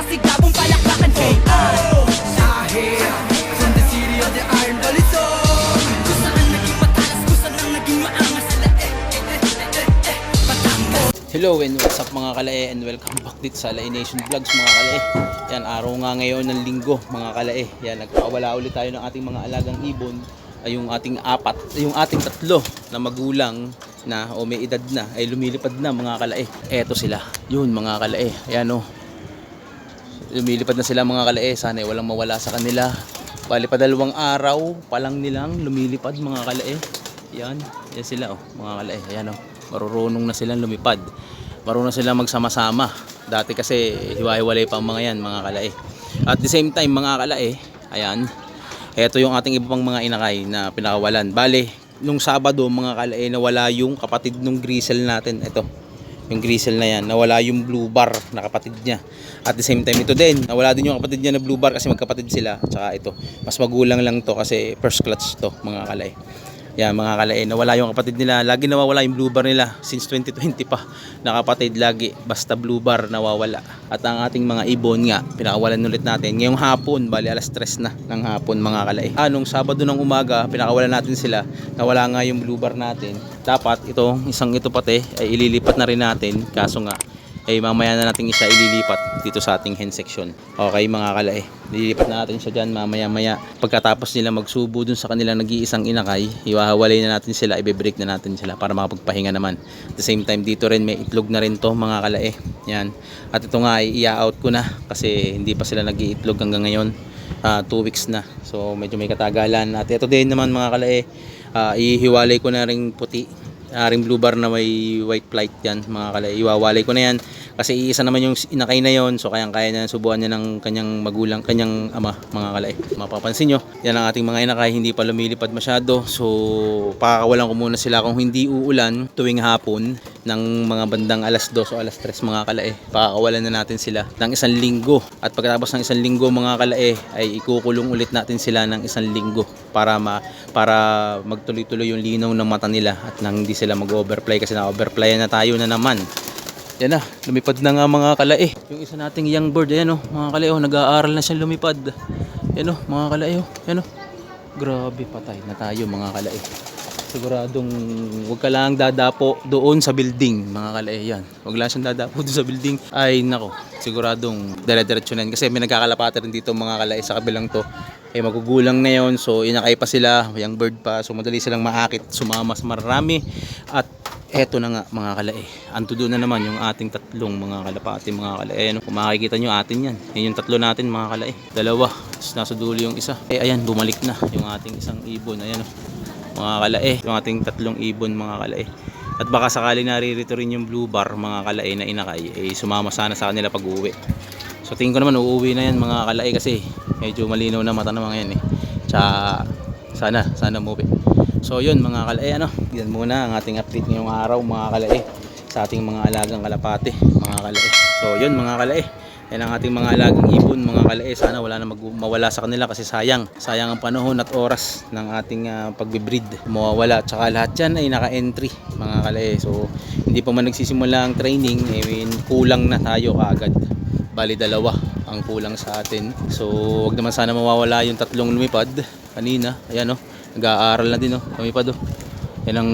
masigabong palakpakan KR Dahil From the city of the iron saan naging maangas Sila eh eh eh eh eh eh Hello and what's up mga kalae and welcome back dito sa Lae Nation Vlogs mga kalae. Yan araw nga ngayon ng linggo mga kalae. Yan nagpawala ulit tayo ng ating mga alagang ibon ay yung ating apat, yung ating tatlo na magulang na o may edad na ay lumilipad na mga kalae. Eto sila. Yun mga kalae. Ayan o. Lumilipad na sila mga kalae. Sana walang mawala sa kanila. Bali pa dalawang araw pa lang nilang lumilipad mga kalae. Yan. Yan sila oh mga kalae. Ayan oh. Marurunong na silang lumipad. Marunong silang magsama-sama. Dati kasi hiwa-hiwalay pa ang mga yan mga kalae. At the same time mga kalae, ayan. Ito yung ating iba pang mga inakay na pinakawalan. Bale, nung Sabado mga kalae nawala yung kapatid nung grisel natin. Ito yung grisel na yan, nawala yung blue bar na kapatid niya. At the same time ito din, nawala din yung kapatid niya na blue bar kasi magkapatid sila. Tsaka ito, mas magulang lang to kasi first clutch to mga kalay. Yan mga kalay, nawala yung kapatid nila. Lagi nawawala yung blue bar nila since 2020 pa. Na kapatid lagi, basta blue bar nawawala. At ang ating mga ibon nga, pinakawalan ulit natin. Ngayong hapon, bali alas 3 na ng hapon mga kalay. Anong Sabado ng umaga, pinakawalan natin sila. Nawala nga yung blue bar natin. Dapat itong isang ito pati ay ililipat na rin natin. Kaso nga, ay mamaya na natin siya ililipat dito sa ating hen section. Okay mga kalae, lilipat na natin siya dyan mamaya maya. Pagkatapos nila magsubo dun sa kanilang nag-iisang inakay, iwahawalay na natin sila, ibe-break na natin sila para makapagpahinga naman. At the same time dito rin may itlog na rin to mga kalae. Yan. At ito nga ay i-out ko na kasi hindi pa sila nag-iitlog hanggang ngayon. 2 weeks na. So medyo may katagalan. At ito din naman mga kalae, ah, ihiwalay ko na ring puti aring blue bar na may white flight yan mga kalay iwawalay ko na yan. Kasi iisa naman yung inakay na yon so kayang kaya niya subuan niya ng kanyang magulang kanyang ama mga kalay. Mapapansin nyo yan ang ating mga inakay hindi pa lumilipad masyado. So pakakawalan ko muna sila kung hindi uulan tuwing hapon ng mga bandang alas 2 o alas 3 mga kalay pakakawalan na natin sila ng isang linggo at pagkatapos ng isang linggo mga kalay ay ikukulong ulit natin sila ng isang linggo para ma para magtuloy-tuloy yung linaw ng mata nila at nang hindi sila mag-overfly kasi na-overfly na tayo na naman. Yan na, lumipad na nga mga kalae. Yung isa nating young bird, ayan o, mga kalae, oh, nag-aaral na siya lumipad. Yan o, mga kalae, oh, yan o. Grabe, patay na tayo mga kalae. Siguradong huwag ka lang dadapo doon sa building, mga kalae, yan. Huwag lang siyang dadapo doon sa building. Ay, nako, siguradong dire-diretso na. Kasi may nagkakalapatan rin dito mga kalae sa kabilang to. Eh, magugulang na yon so inakay pa sila, young bird pa, so madali silang maakit, sumama sa marami. At eto na nga mga kalae, anto doon na naman yung ating tatlong mga kalapati mga kalae. Ayan, kung makikita nyo atin yan, yan yung tatlo natin mga kalae. Dalawa, tapos nasa dulo yung isa. Eh ayan, bumalik na yung ating isang ibon, ayan oh. Mga kalae, yung ating tatlong ibon mga kalae. At baka sakali naririto rin yung blue bar mga kalae na inakay, eh sumama sana sa kanila pag uwi. So tingin ko naman uuwi na yan mga kalae kasi medyo malinaw na mata na mga yan eh. Tsaka sana, sana umuwi. So yun mga kalae ano, yan muna ang ating update ngayong araw mga kalae sa ating mga alagang kalapate mga kalae. So yun mga kalae, yan ang ating mga alagang ibon mga kalae. Sana wala na mag- mawala sa kanila kasi sayang. Sayang ang panahon at oras ng ating uh, pagbibreed. Mawawala. Tsaka lahat yan ay naka-entry mga kalae. So hindi pa man nagsisimula ang training, eh, kulang na tayo kaagad bali dalawa ang kulang sa atin so wag naman sana mawawala yung tatlong lumipad kanina ayan o nag-aaral na din o lumipad o yan ang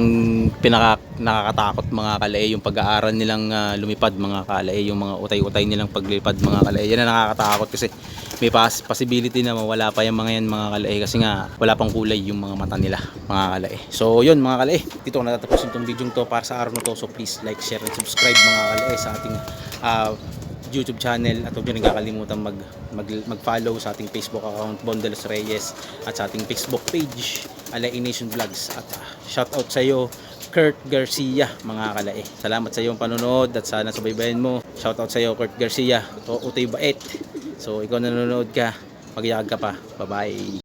pinaka nakakatakot mga kalay yung pag-aaral nilang ah, lumipad mga kalay yung mga utay-utay nilang paglipad mga kalay yan ang nakakatakot kasi may pas possibility na mawala pa yung mga yan mga kalay kasi nga wala pang kulay yung mga mata nila mga kalay so yun mga kalay dito ko natatapusin tong video to para sa araw na to. So please like, share, and subscribe mga kalay sa ating ah, YouTube channel at huwag nyo rin kakalimutan mag, mag, mag-follow sa ating Facebook account Bondelos Reyes at sa ating Facebook page Alay Nation Vlogs at uh, shout out sa iyo Kurt Garcia mga kalae. Salamat sa iyong panonood at sana subaybayan mo. Shout out sa iyo Kurt Garcia. To Utoy Bait. So ikaw nanonood ka, magyakag ka pa. Bye-bye.